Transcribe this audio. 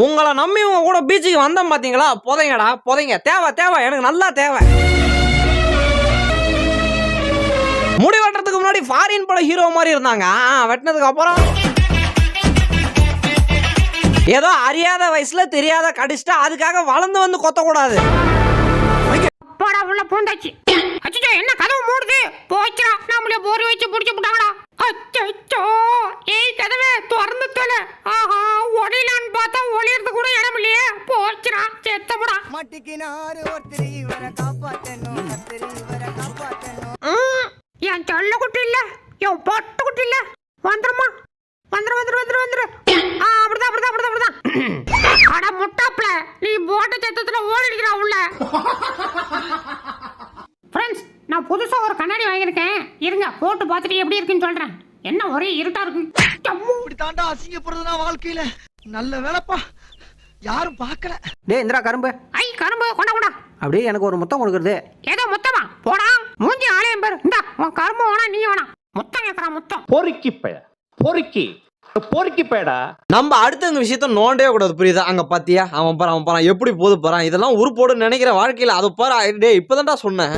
உங்களை நம்பி உங்க கூட பீச்சுக்கு வந்தோம் பாத்தீங்களா? புதைங்கடா புதைங்க. தேவை தேவை. எனக்கு நல்லா தேவை. முடி வெட்டுறதுக்கு முன்னாடி ஃபாரின் பட ஹீரோ மாதிரி இருந்தாங்க. ஆ, வெட்டினதுக்கு அப்புறம் ஏதோ அறியாத வயசுல தெரியாத கடிச்சிட்டா அதுக்காக வளர்ந்து வந்து கொத்தக்கூடாது. போடா உள்ள பூந்தாச்சு. என்ன கதவு மூடுது? போய் மட்டிக்கினாரு ஒருத்தர் இவரை காப்பாத்தணும். கத்திரி இவரை காப்பாத்தணும். ம், என் செல்ல குட்டி இல்ல என் பொட்டு குட்டி இல்ல. வந்துருமா வந்துரு வந்துரு வந்துரு வந்துரு. ஆ அப்படிதான் அப்படிதான் அப்படிதான் அப்படிதான். அட முட்டாப்ல நீ போட்ட சத்தத்துல ஓடிடுறா உள்ள. ஃப்ரெண்ட்ஸ் நான் புதுசா ஒரு கண்ணாடி வாங்கியிருக்கேன். இருங்க போட்டு பார்த்துட்டு எப்படி இருக்குன்னு சொல்றேன். என்ன ஒரே இருட்டா இருக்கு. இப்படி தாண்டா அசிங்கப்படுறதுனா வாழ்க்கையில. நல்ல வேலைப்பா. யாரும் பார்க்கல. டேய் இந்திரா கரும்பு. கரும்பு கொண்டா கொண்டா. அப்படியே எனக்கு ஒரு முத்தம் கொடுக்குறது. ஏதோ மொத்தமா? போடா. மூஞ்சி ஆலயம் பேர் இந்தா உன் கரும்பு வேணா நீ வேணாம் மொத்தம் கேட்கறான் மொத்தம். பொறுக்கி பெய. பொறுக்கி. பொறுக்கி பேடா நம்ம அடுத்த இந்த விஷயத்த நோண்டவே கூடாது புரியுதா? அங்க பாத்தியா? அவன் பாரு அவன் பாரு எப்படி போது போறான் இதெல்லாம் உருப்போடு நினைக்கிற வாழ்க்கையில. அதை பாரு டேய் இப்பதான்டா சொன்னேன்.